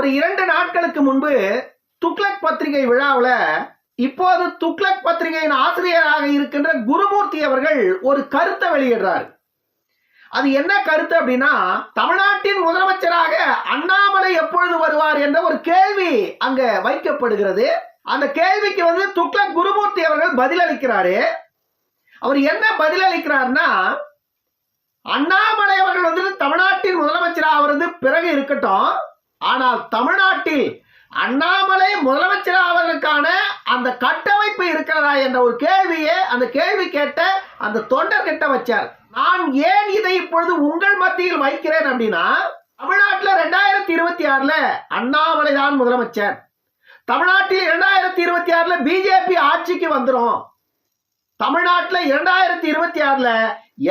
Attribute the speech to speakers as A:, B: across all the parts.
A: ஒரு இரண்டு நாட்களுக்கு முன்பு துக்ளக் பத்திரிகை விழாவில் இப்போது துக்ளக் பத்திரிகையின் ஆசிரியராக இருக்கின்ற குருமூர்த்தி அவர்கள் ஒரு கருத்தை வெளியிடுறார். அது என்ன கருத்து அப்படின்னா தமிழ்நாட்டின் முதலமைச்சராக அண்ணாமலை எப்பொழுது வருவார் என்ற ஒரு கேள்வி அங்க வைக்கப்படுகிறது. அந்த கேள்விக்கு வந்து துக்ளக் குருமூர்த்தி அவர்கள் பதிலளிக்கிறாரு. அவர் என்ன பதிலளிக்கிறார்னா அண்ணாமலை அவர்கள் வந்து தமிழ்நாட்டின் முதலமைச்சராக வந்து பிறகு இருக்கட்டும். ஆனால் தமிழ்நாட்டில் அண்ணாமலை முதலமைச்சர் ஆவதற்கான அந்த கட்டமைப்பு இருக்கிறதா என்ற ஒரு கேள்வியை அந்த கேள்வி கேட்ட அந்த தொண்டர் கிட்ட வச்சார். நான் ஏன் இதை இப்பொழுது உங்கள் மத்தியில் வைக்கிறேன் அப்படின்னா தமிழ்நாட்டில் ரெண்டாயிரத்தி இருபத்தி ஆறுல அண்ணாமலை தான் முதலமைச்சர். தமிழ்நாட்டில் இரண்டாயிரத்தி இருபத்தி ஆறுல பிஜேபி ஆட்சிக்கு வந்துடும் தமிழ்நாட்டில் இரண்டாயிரத்தி இருபத்தி ஆறுல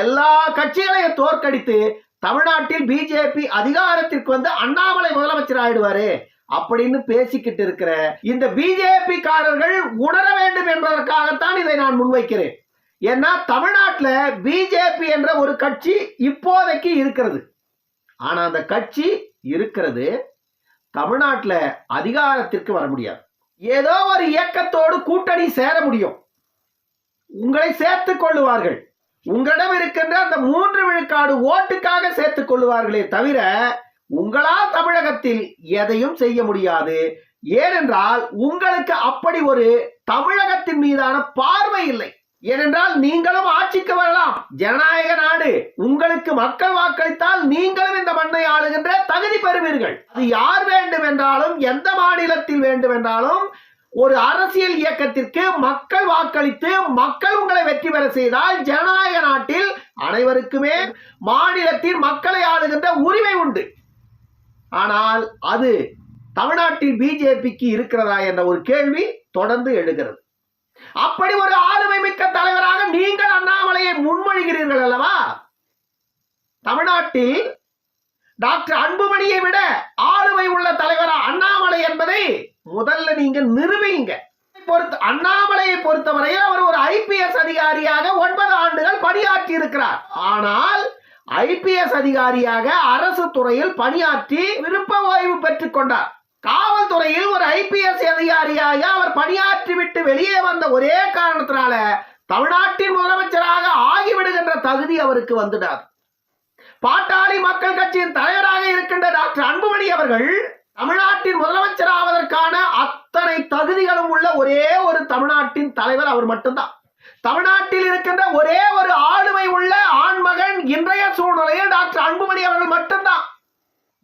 A: எல்லா கட்சிகளையும் தோற்கடித்து தமிழ்நாட்டில் பிஜேபி அதிகாரத்திற்கு வந்து அண்ணாமலை முதலமைச்சர் ஆயிடுவாரு. அப்படின்னு பேசிக்கிட்டு இருக்கிற இந்த பிஜேபி காரர்கள் உணர வேண்டும் என்பதற்காகத்தான் இதை நான் முன்வைக்கிறேன். ஏன்னா தமிழ்நாட்டில் பிஜேபி என்ற ஒரு கட்சி இப்போதைக்கு இருக்கிறது. ஆனா அந்த கட்சி இருக்கிறது தமிழ்நாட்டில் அதிகாரத்திற்கு வர முடியாது. ஏதோ ஒரு இயக்கத்தோடு கூட்டணி சேர முடியும். உங்களை சேர்த்து கொள்ளுவார்கள். உங்களிடம் இருக்கின்ற அந்த மூன்று விழுக்காடு ஓட்டுக்காக சேர்த்துக் கொள்வார்களே தவிர உங்களால் தமிழகத்தில் எதையும் செய்ய முடியாது. ஏனென்றால் உங்களுக்கு அப்படி ஒரு தமிழகத்தின் மீதான பார்வை இல்லை. ஏனென்றால் நீங்களும் ஆட்சிக்கு வரலாம். ஜனநாயக நாடு உங்களுக்கு மக்கள் வாக்களித்தால் நீங்களும் இந்த மண்ணை ஆளுகின்ற தகுதி பெறுவீர்கள். அது யார் வேண்டும் என்றாலும் எந்த மாநிலத்தில் வேண்டும் என்றாலும் ஒரு அரசியல் இயக்கத்திற்கு மக்கள் வாக்களித்து மக்கள் உங்களை வெற்றி பெற செய்தால் ஜனநாயக நாட்டில் அனைவருக்குமே மாநிலத்தில் மக்களை ஆளுகின்ற உரிமை உண்டு. ஆனால் அது தமிழ்நாட்டில் பிஜேபிக்கு இருக்கிறதா என்ற ஒரு கேள்வி தொடர்ந்து எழுகிறது. அப்படி ஒரு ஆளுமை மிக்க தலைவராக நீங்கள் அண்ணாமலையை முன்மொழிகிறீர்கள் அல்லவா? தமிழ்நாட்டில் டாக்டர் அன்புமணியை விட ஆளுமை உள்ள தலைவரா அண்ணாமலை என்பதை முதல்ல நீங்க நிரூபிங்க பொறுத்த அண்ணாமலையை பொறுத்தவரையில் அவர் ஒரு ஐபிஎஸ் அதிகாரியாக ஒன்பது ஆண்டுகள் பணியாற்றி இருக்கிறார் ஆனால் ஐபிஎஸ் அதிகாரியாக அரசு துறையில் பணியாற்றி விருப்ப ஓய்வு பெற்றுக் கொண்டார். காவல்துறையில் ஒரு ஐபிஎஸ் அதிகாரியாக அவர் பணியாற்றி விட்டு வெளியே வந்த ஒரே காரணத்தினால தமிழ்நாட்டின் முதலமைச்சராக ஆகிவிடுகின்ற தகுதி அவருக்கு வந்துடார் பாட்டாளி மக்கள் கட்சியின் தலைவராக இருக்கின்ற டாக்டர் அன்புமணி அவர்கள் தமிழ்நாட்டின் முதலமைச்சர் ஆவதற்கான அத்தனை தகுதிகளும் உள்ள ஒரே ஒரு தமிழ்நாட்டின் தலைவர் அவர் மட்டும்தான். தமிழ்நாட்டில் இருக்கின்ற ஒரே ஒரு ஆளுமை உள்ள ஆண்மகன் இன்றைய சூழ்நிலையில் டாக்டர் அன்புமணி அவர்கள் மட்டும்தான்.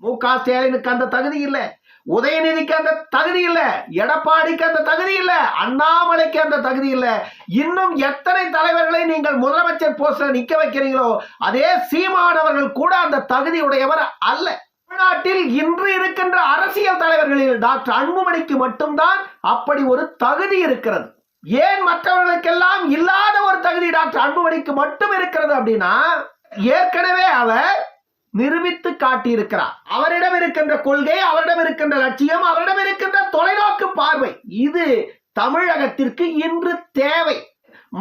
A: மு க ஸ்டாலினுக்கு அந்த தகுதி இல்லை. உதயநிதிக்கு அந்த தகுதி இல்ல. எடப்பாடிக்கு அந்த தகுதி இல்ல. அண்ணாமலைக்கு அந்த தகுதி இல்ல. இன்னும் எத்தனை தலைவர்களை நீங்கள் முதலமைச்சர் போஸ்ட்ல நிக்க வைக்கிறீங்களோ அதே சீமானவர்கள் கூட அந்த தகுதி உடையவர் அல்ல. தமிழ்நாட்டில் இன்று இருக்கின்ற அரசியல் தலைவர்களில் டாக்டர் அன்புமணிக்கு மட்டும்தான் அப்படி ஒரு தகுதி இருக்கிறது. ஏன் மற்றவர்களுக்கெல்லாம் இல்லாத ஒரு தகுதி டாக்டர் அன்புமணிக்கு மட்டும் இருக்கிறது அப்படின்னா ஏற்கனவே அவர் நிரூபித்து காட்டியிருக்கிறார். அவரிடம் இருக்கின்ற கொள்கை அவரிடம் இருக்கின்ற லட்சியம் அவரிடம் இருக்கின்ற தொலைநோக்கு பார்வை இது தமிழகத்திற்கு இன்று தேவை.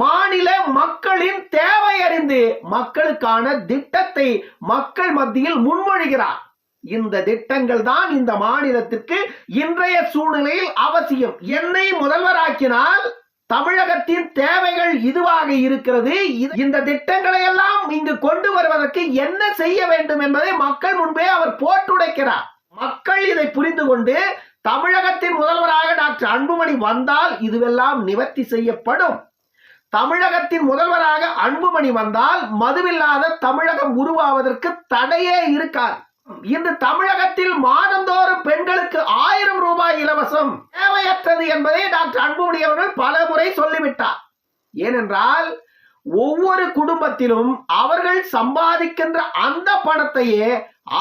A: மாநில மக்களின் தேவை அறிந்து மக்களுக்கான திட்டத்தை மக்கள் மத்தியில் முன்மொழிகிறார். இந்த திட்டங்கள் தான் இந்த மாநிலத்திற்கு இன்றைய சூழ்நிலையில் அவசியம். என்னை முதல்வராக்கினால் தமிழகத்தின் தேவைகள் இதுவாக இருக்கிறது. இது- இந்த திட்டங்களை எல்லாம் இங்கு கொண்டு வருவதற்கு என்ன செய்ய வேண்டும் என்பதை மக்கள் முன்பே அவர் போட்டுடைக்கிறார். மக்கள் இதை புரிந்து கொண்டு தமிழகத்தின் முதல்வராக டாக்டர் அன்புமணி வந்தால் இதுவெல்லாம் நிவர்த்தி செய்யப்படும். தமிழகத்தின் முதல்வராக அன்புமணி வந்தால் மதுவில்லாத தமிழகம் உருவாவதற்கு தடையே இருக்காது. இன்று தமிழகத்தில் மாதந்தோறும் பெண்களுக்கு ஆயிரம் ரூபாய் இலவசம் தேவையற்றது என்பதை டாக்டர் அன்புமணி அவர்கள் பல முறை சொல்லிவிட்டார். ஏனென்றால் ஒவ்வொரு குடும்பத்திலும் அவர்கள் சம்பாதிக்கின்ற அந்த பணத்தையே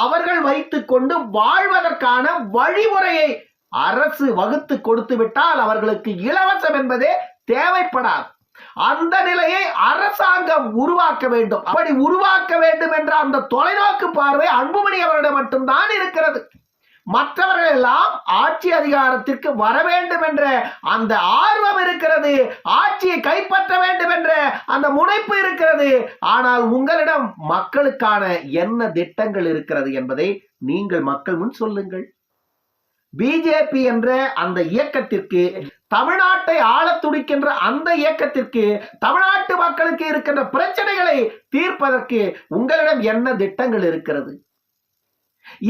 A: அவர்கள் வைத்துக்கொண்டு வாழ்வதற்கான வழிமுறையை அரசு வகுத்து கொடுத்து விட்டால் அவர்களுக்கு இலவசம் என்பதே தேவைப்படாது. அந்த நிலையை அரசாங்கம் உருவாக்க வேண்டும். அப்படி உருவாக்க வேண்டும் என்ற அந்த தொலைநோக்கு பார்வை அன்புமணி அவரிடம் மட்டும்தான் இருக்கிறது. மற்றவர்கள் எல்லாம் ஆட்சி அதிகாரத்திற்கு வர வேண்டும் என்ற அந்த ஆர்வம் இருக்கிறது. ஆட்சியை கைப்பற்ற வேண்டும் என்ற அந்த முனைப்பு இருக்கிறது. ஆனால் உங்களிடம் மக்களுக்கான என்ன திட்டங்கள் இருக்கிறது என்பதை நீங்கள் மக்கள் முன் சொல்லுங்கள். பிஜேபி என்ற அந்த இயக்கத்திற்கு தமிழ்நாட்டை ஆள துடிக்கின்ற அந்த இயக்கத்திற்கு தமிழ்நாட்டு மக்களுக்கு இருக்கின்ற பிரச்சனைகளை தீர்ப்பதற்கு உங்களிடம் என்ன திட்டங்கள் இருக்கிறது?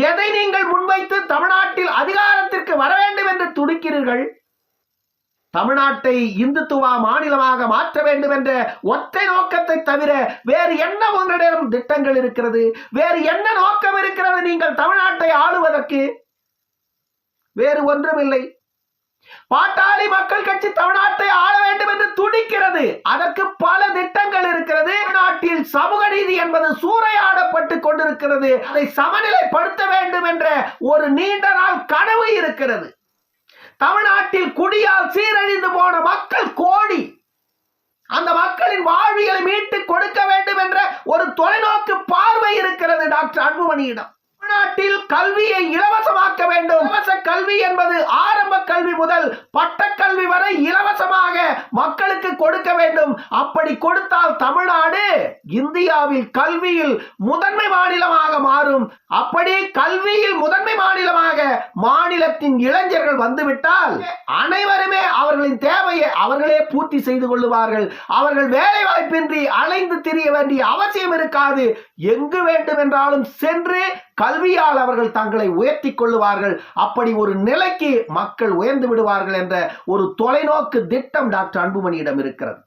A: எதை நீங்கள் முன்வைத்து தமிழ்நாட்டில் அதிகாரத்திற்கு வர வேண்டும் என்று துடிக்கிறீர்கள்? தமிழ்நாட்டை இந்துத்துவ மாநிலமாக மாற்ற வேண்டும் என்ற ஒற்றை நோக்கத்தை தவிர வேறு என்ன உங்களிடம் திட்டங்கள் இருக்கிறது? வேறு என்ன நோக்கம் இருக்கிறது நீங்கள் தமிழ்நாட்டை ஆளுவதற்கு? வேறு ஒன்றுமில்லை. பாட்டாளி மக்கள் கட்சி தமிழ்நாட்டை ஆள வேண்டும் என்று துடிக்கிறது. அதற்கு பல திட்டங்கள் இருக்கிறது. நாட்டில் சமூக நீதி என்பது சூறையாடப்பட்டு கொண்டிருக்கிறது. அதை சமநிலைப்படுத்த வேண்டும் என்ற ஒரு நீண்ட நாள் கனவு இருக்கிறது. தமிழ்நாட்டில் குடியால் சீரழிந்து போன மக்கள் கோடி. அந்த மக்களின் வாழ்வியலை மீட்டு கொடுக்க வேண்டும் என்ற ஒரு தொலைநோக்கு பார்வை இருக்கிறது டாக்டர் அன்புமணியிடம். தமிழ்நாட்டில் கல்வியை இலவசமாக்க வேண்டும். இலவச கல்வி என்பது ஆரம்ப கல்வி முதல் பட்டக்கல்வி வரை இலவசமாக மக்களுக்கு கொடுக்க வேண்டும். அப்படி கொடுத்தால் தமிழ்நாடு இந்தியாவில் கல்வியில் முதன்மை மாநிலமாக மாறும். அப்படி கல்வியில் முதன்மை மாநிலமாக மாநிலத்தின் இளைஞர்கள் வந்துவிட்டால் அனைவருமே அவர்களின் தேவையை அவர்களே பூர்த்தி செய்து கொள்ளுவார்கள். அவர்கள் வேலை வாய்ப்பின்றி அலைந்து திரிய வேண்டிய அவசியம் இருக்காது. எங்கு வேண்டும் என்றாலும் சென்று கல்வியால் அவர்கள் தங்களை உயர்த்தி கொள்ளுவார்கள். அப்படி ஒரு நிலைக்கு மக்கள் உயர்ந்து விடுவார்கள் என்ற ஒரு தொலைநோக்கு திட்டம் டாக்டர் அன்புமணியிடம் இருக்கிறது.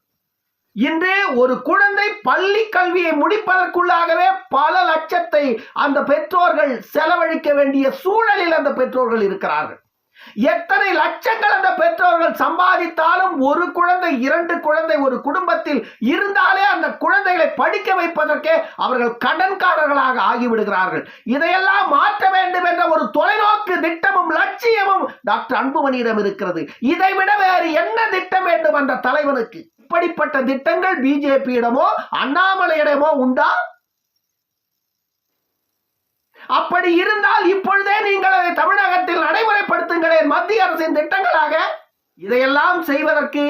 A: இன்று ஒரு குழந்தை பள்ளி கல்வியை முடிப்பதற்குள்ளாகவே பல லட்சத்தை அந்த பெற்றோர்கள் செலவழிக்க வேண்டிய சூழலில் அந்த பெற்றோர்கள் இருக்கிறார்கள். எத்தனை லட்சங்கள் அந்த பெற்றோர்கள் சம்பாதித்தாலும் ஒரு குழந்தை இரண்டு குழந்தை ஒரு குடும்பத்தில் இருந்தாலே அந்த குழந்தைகளை படிக்க வைப்பதற்கே அவர்கள் கடன்காரர்களாக ஆகிவிடுகிறார்கள். இதையெல்லாம் மாற்ற வேண்டும் என்ற ஒரு தொலைநோக்கு திட்டமும் லட்சியமும் டாக்டர் அன்புமணியிடம் இருக்கிறது. இதை விட வேறு என்ன திட்டம் வேண்டும் அந்த தலைவனுக்கு? இப்படிப்பட்ட திட்டங்கள் பிஜேபியிடமோ அண்ணாமலையிடமோ உண்டா? அப்படி இருந்தால் இப்பொழுதே நீங்கள் அதை தமிழகத்தில் நடைமுறைப்படுத்துங்களேன். மத்திய அரசின் திட்டங்களாக இதையெல்லாம் செய்வதற்கு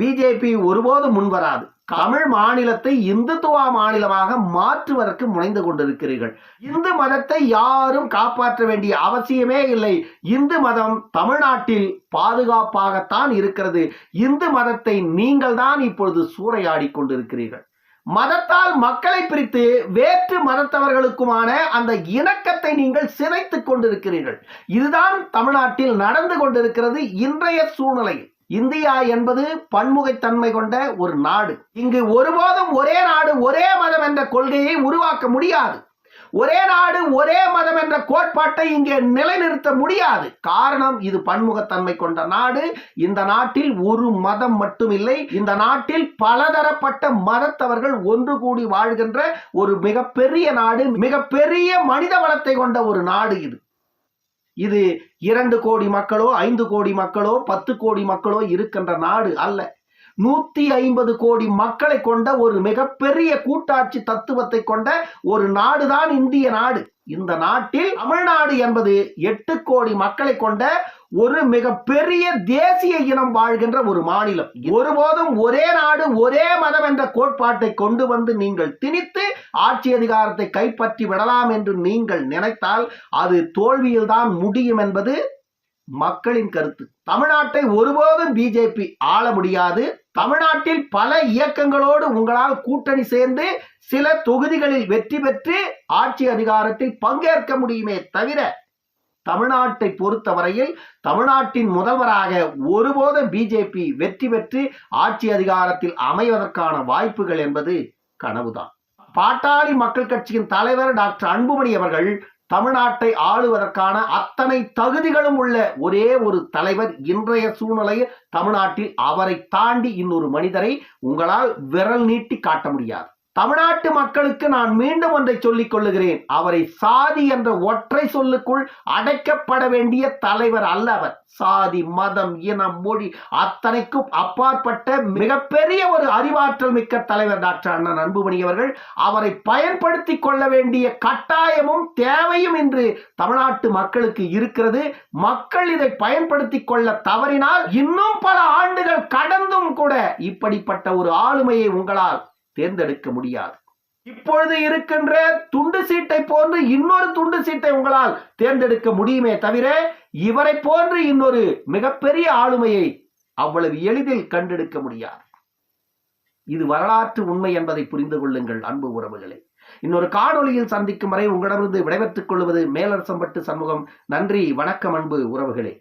A: பிஜேபி ஒருபோதும் முன்வராது தமிழ் மாநிலத்தை இந்துத்துவ மாநிலமாக மாற்றுவதற்கு முனைந்து கொண்டிருக்கிறீர்கள். இந்து மதத்தை யாரும் காப்பாற்ற வேண்டிய அவசியமே இல்லை. இந்து மதம் தமிழ்நாட்டில் பாதுகாப்பாகத்தான் இருக்கிறது. இந்து மதத்தை நீங்கள் தான் இப்பொழுது சூறையாடி கொண்டிருக்கிறீர்கள். மதத்தால் மக்களை பிரித்து வேற்று மதத்தவர்களுக்குமான அந்த இணக்கத்தை நீங்கள் சிதைத்து கொண்டிருக்கிறீர்கள். இதுதான் தமிழ்நாட்டில் நடந்து கொண்டிருக்கிறது இன்றைய சூழ்நிலையில் இந்தியா என்பது பன்முகைத்தன்மை கொண்ட ஒரு நாடு. இங்கு ஒருபோதும் ஒரே நாடு ஒரே மதம் என்ற கொள்கையை உருவாக்க முடியாது. ஒரே நாடு ஒரே மதம் என்ற கோட்பாட்டை இங்கே நிலைநிறுத்த முடியாது. காரணம் இது பன்முகத்தன்மை கொண்ட நாடு. இந்த நாட்டில் ஒரு மதம் மட்டுமில்லை. இந்த நாட்டில் பலதரப்பட்ட மதத்தவர்கள் ஒன்று கூடி வாழ்கின்ற ஒரு மிகப்பெரிய நாடு மிகப்பெரிய மனித வளத்தை கொண்ட ஒரு நாடு இது. இது இரண்டு கோடி மக்களோ ஐந்து கோடி மக்களோ பத்து கோடி மக்களோ இருக்கின்ற நாடு அல்ல. நூத்தி ஐம்பது கோடி மக்களை கொண்ட ஒரு மிகப்பெரிய கூட்டாட்சி தத்துவத்தை கொண்ட ஒரு நாடுதான் இந்திய நாடு. இந்த நாட்டில் தமிழ்நாடு என்பது எட்டு கோடி மக்களை கொண்ட ஒரு மிகப்பெரிய தேசிய இனம் வாழ்கின்ற ஒரு மாநிலம். ஒருபோதும் ஒரே நாடு ஒரே மதம் என்ற கோட்பாட்டை கொண்டு வந்து நீங்கள் திணித்து ஆட்சி அதிகாரத்தை கைப்பற்றி விடலாம் என்று நீங்கள் நினைத்தால் அது தோல்வியில்தான் முடியும் என்பது மக்களின் கருத்து. தமிழ்நாட்டை ஒருபோதும் பிஜேபி ஆள முடியாது. தமிழ்நாட்டில் பல இயக்கங்களோடு உங்களால் கூட்டணி சேர்ந்து சில தொகுதிகளில் வெற்றி பெற்று ஆட்சி அதிகாரத்தில் பங்கேற்க முடியுமே தவிர தமிழ்நாட்டை பொறுத்தவரையில் தமிழ்நாட்டின் முதல்வராக ஒருபோதும் பிஜேபி வெற்றி பெற்று ஆட்சி அதிகாரத்தில் அமைவதற்கான வாய்ப்புகள் என்பது கனவுதான். பாட்டாளி மக்கள் கட்சியின் தலைவர் டாக்டர் அன்புமணி அவர்கள் தமிழ்நாட்டை ஆளுவதற்கான அத்தனை தகுதிகளும் உள்ள ஒரே ஒரு தலைவர் இன்றைய சூழ்நிலையில் தமிழ்நாட்டில் அவரை தாண்டி இன்னொரு மனிதரை உங்களால் விரல் நீட்டி காட்ட முடியாது. தமிழ்நாட்டு மக்களுக்கு நான் மீண்டும் ஒன்றை சொல்லிக் கொள்ளுகிறேன். அவரை சாதி என்ற ஒற்றை சொல்லுக்குள் அடைக்கப்பட வேண்டிய தலைவர் அல்ல அவர். சாதி மதம் இனம் மொழி அத்தனைக்கும் அப்பாற்பட்ட மிகப்பெரிய ஒரு அறிவாற்றல் மிக்க தலைவர் டாக்டர் அண்ணன் அன்புமணி அவர்கள். அவரை பயன்படுத்தி கொள்ள வேண்டிய கட்டாயமும் தேவையும் இன்று தமிழ்நாட்டு மக்களுக்கு இருக்கிறது. மக்கள் இதை பயன்படுத்தி கொள்ள தவறினால் இன்னும் பல ஆண்டுகள் கடந்தும் கூட இப்படிப்பட்ட ஒரு ஆளுமையை உங்களால் தேர்ந்தெடுக்க முடியாது. இப்பொழுது இருக்கின்ற துண்டு சீட்டை போன்று இன்னொரு துண்டு சீட்டை உங்களால் தேர்ந்தெடுக்க முடியுமே தவிர இவரை போன்று இன்னொரு மிகப்பெரிய ஆளுமையை அவ்வளவு எளிதில் கண்டெடுக்க முடியாது. இது வரலாற்று உண்மை என்பதை புரிந்து கொள்ளுங்கள் அன்பு உறவுகளே. இன்னொரு காணொளியில் சந்திக்கும் வரை உங்களிடமிருந்து விடைபெற்றுக் கொள்வது மேலரசம்பட்டு சமூகம். நன்றி வணக்கம் அன்பு உறவுகளே.